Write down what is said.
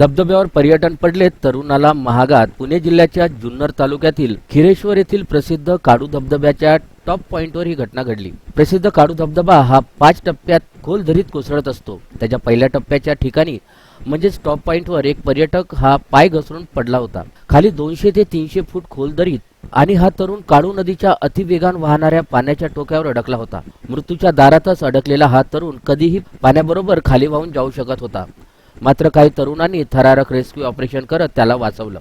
धबधब्यावर पर्यटन पडले तरुणाला महागात. पुणे जिल्ह्याच्या जुन्नर तालुक्यातील खिरेश्वर येथील प्रसिद्ध काडू धबधब्याच्या टॉप पॉइंटवर ही घटना घडली. प्रसिद्ध काडू धबधबा हा पाच टप्प्यात खोल दरीत कोसळत असतो. त्याच्या पहिल्या टप्प्याच्या ठिकाणी म्हणजेच टॉप पॉइंटवर एक पर्यटक हा पाय घसरून पडला होता. खाली दोनशे ते तीनशे फूट खोल दरीत आणि हा तरुण काळू नदीच्या अतिवेगान वाहणाऱ्या पाण्याच्या टोक्यावर अडकला होता. मृत्यूच्या दारातच अडकलेला हा तरुण कधीही पाण्याबरोबर खाली वाहून जाऊ शकत होता. मात्र काही तरुणांनी थरारक रेस्क्यू ऑपरेशन करत त्याला वाचवलं.